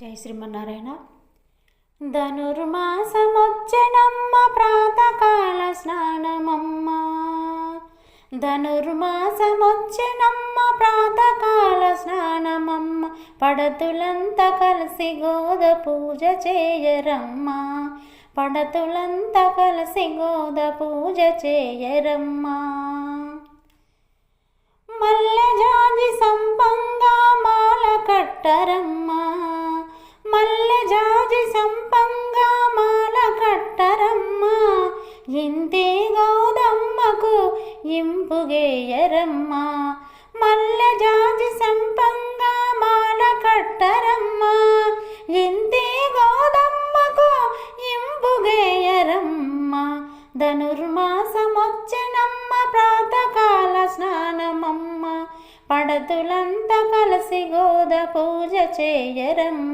జై శ్రీమన్నారాయణ. ధనుర్మాసమొచ్చనమ్మ ప్రాతకాల స్నానమమ్మ. ధనుర్మాసమొచ్చనమ్మ ప్రాతకాల స్నానమమ్మ. పడతులంతా కలిసి గోద పూజ చేయరమ్మ. పడతులంతా కలిసి గోద పూజ చేయరమ్మా. మల్లజాజి సంపంగా మాల కట్టరమ్మా. ఇంతే గోదమ్మకు ఇంపుగేయరమ్మా మల్ల జాజి సంపంగా మాల కట్టరమ్మా. ఇంతే గోదమ్మకు ఇంపుగేయరమ్మా ధనుర్మాసమొచ్చనమ్మ ప్రాతకాల స్నానమమ్మ. పడతులంతా కలిసి గోద పూజ చేయరమ్మ.